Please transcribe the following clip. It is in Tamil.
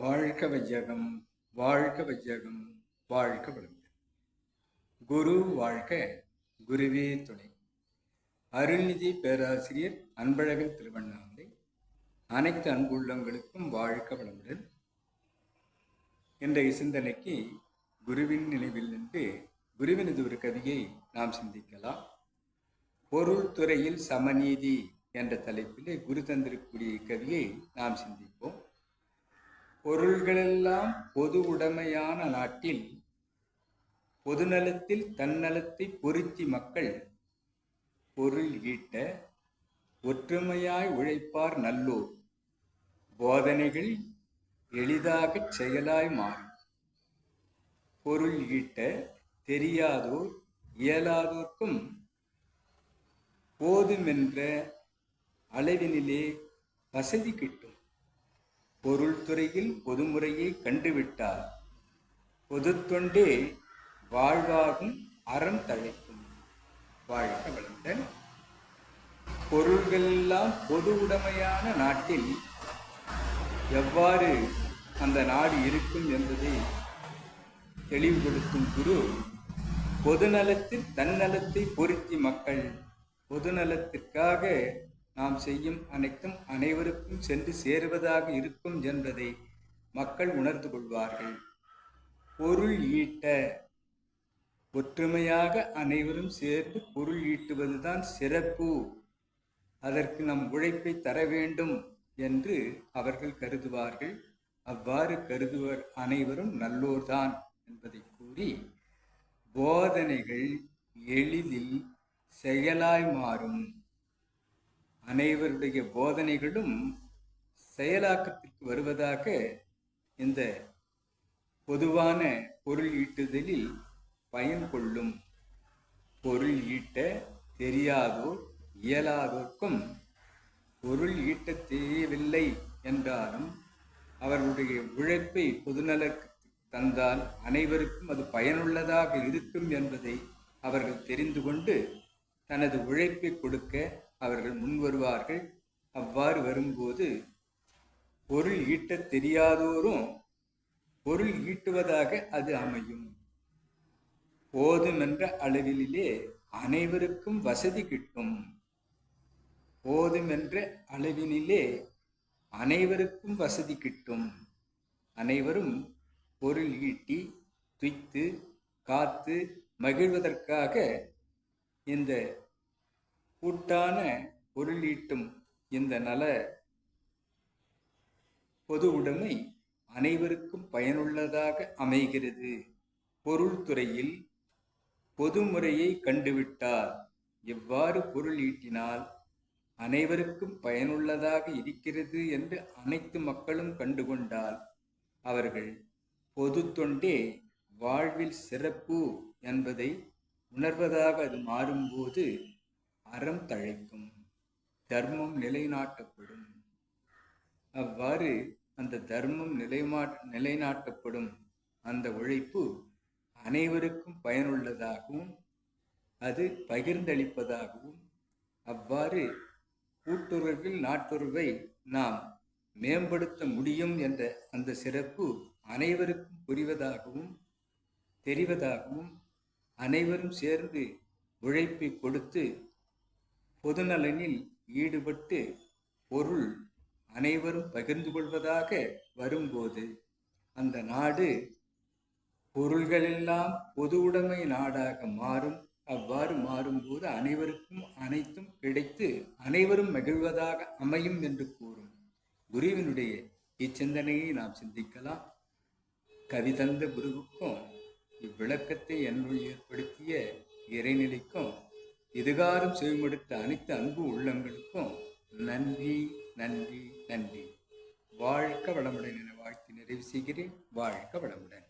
வாழ்க வையகம் வாழ்க வையகம் வாழ்க வளமுடன். குரு வாழ்க குருவே துணை. அருள்நிதி பேராசிரியர் அன்பழகன் திருவண்ணாமலை. அனைத்து அன்புள்ளங்களுக்கும் வாழ்க வளமுடன். இன்றைய சிந்தனைக்கு குருவின் நினைவில் நின்று குருவினது ஒரு கவியை நாம் சிந்திக்கலாம். பொருள் துறையில் சமநீதி என்ற தலைப்பிலே குரு தந்திருக்கக்கூடிய கவியை நாம் சிந்திப்போம். பொருள்களெல்லாம் பொது உடைமையான நாட்டில் பொதுநலத்தில் தன்னலத்தை பொருத்தி மக்கள் பொருள் ஈட்ட ஒற்றுமையாய் உழைப்பார் நல்லோர். போதனைகள் எளிதாகச் செயலாய் மாறும். பொருள் ஈட்ட தெரியாதோர் இயலாதோர்க்கும் போதுமென்ற அளவினிலே வசதி கிட்டும். பொருள்துறையில் பொதுமுறையை கண்டுவிட்டார். பொதுத்தொண்டே வாழ்வாகும் அறம் தழைக்கும். வாழ்க வளமுடன். பொருள்களெல்லாம் பொது உடைமையான நாட்டில் எவ்வாறு அந்த நாடு இருக்கும் என்பதை தெளிவுபடுத்தும் குரு பொதுநலத்தில் தன்னலத்தை பொருத்தி மக்கள் பொதுநலத்திற்காக நாம் செய்யும் அனைத்தும் அனைவருக்கும் சென்று சேருவதாக இருக்கும் என்பதை மக்கள் உணர்ந்து கொள்வார்கள். பொருள் ஈட்ட ஒற்றுமையாக அனைவரும் சேர்ந்து பொருள் ஈட்டுவதுதான் சிறப்பு. அதற்கு நம் உழைப்பை தர வேண்டும் என்று அவர்கள் கருதுவார்கள். அவ்வாறு கருதுவர் அனைவரும் நல்லோர்தான் என்பதை கூறி போதனைகள் எளிதில் செயலாய் மாறும். அனைவருடைய போதனைகளும் செயலாக்கத்திற்கு வருவதாக இந்த பொதுவான பொருள் ஈட்டுதலில் பயன் கொள்ளும். பொருள் ஈட்ட தெரியாதோர் இயலாதோர்க்கும் பொருள் ஈட்ட தெரியவில்லை என்றாலும் அவர்களுடைய உழைப்பை பொதுநலக்கு தந்தால் அனைவருக்கும் அது பயனுள்ளதாக இருக்கும் என்பதை அவர்கள் தெரிந்து கொண்டு தனது உழைப்பை கொடுக்க அவர்கள் முன் வருவார்கள் அவ்வாறு வரும்போது பொருள் ஈட்டத் தெரியாதோரும் பொருள் ஈட்டுவதாக அது அமையும். போதுமென்ற அளவிலே அனைவருக்கும் வசதி கிட்டும். போதுமென்ற அளவினிலே அனைவருக்கும் வசதி கிட்டும். அனைவரும் பொருள் ஈட்டி துய்த்து காத்து மகிழ்வதற்காக இந்த கூட்டான பொருளீட்டும் இந்த நல பொது உடைமை அனைவருக்கும் பயனுள்ளதாக அமைகிறது. பொருள்துறையில் பொதுமுறையை கண்டுவிட்டால் எவ்வாறு பொருள் ஈட்டினால் அனைவருக்கும் பயனுள்ளதாக இருக்கிறது என்று அனைத்து மக்களும் கண்டுகொண்டால் அவர்கள் பொது தொண்டே வாழ்வில் சிறப்பு என்பதை உணர்வதாக அது மாறும்போது அறம் தழைக்கும் தர்மம் நிலைநாட்டப்படும். அவ்வாறு அந்த தர்மம் நிலைமா நிலைநாட்டப்படும் அந்த உழைப்பு அனைவருக்கும் பயனுள்ளதாகவும் அது பகிர்ந்தளிப்பதாகவும் அவ்வாறு கூட்டுறவில் நாட்டுறவை நாம் மேம்படுத்த முடியும் என்ற அந்த சிறப்பு அனைவருக்கும் புரிவதாகவும் தெரிவதாகவும் அனைவரும் சேர்ந்து உழைப்பை கொடுத்து பொதுநலனில் ஈடுபட்டு பொருள் அனைவரும் பகிர்ந்து கொள்வதாக வரும்போது அந்த நாடு பொருள்களெல்லாம் பொது உடைமை நாடாக மாறும். அவ்வாறு மாறும்போது அனைவருக்கும் அனைத்தும் கிடைத்து அனைவரும் மகிழ்வதாக அமையும் என்று கூறும். குருவினுடைய இச்சிந்தனையை நாம் சிந்திக்கலாம். கவி தந்த குருவுக்கும் இவ்விளக்கத்தை என்னுள் ஏற்படுத்திய இறைநிலைக்கும் இதுகாரும் செவிமடுத்த அனைத்து அன்பு உள்ளங்களுக்கும் நன்றி நன்றி நன்றி. வாழ்க்க வளமுடன் என வாழ்த்தி நிறைவு செய்கிறேன். வாழ்க்க வளமுடன்.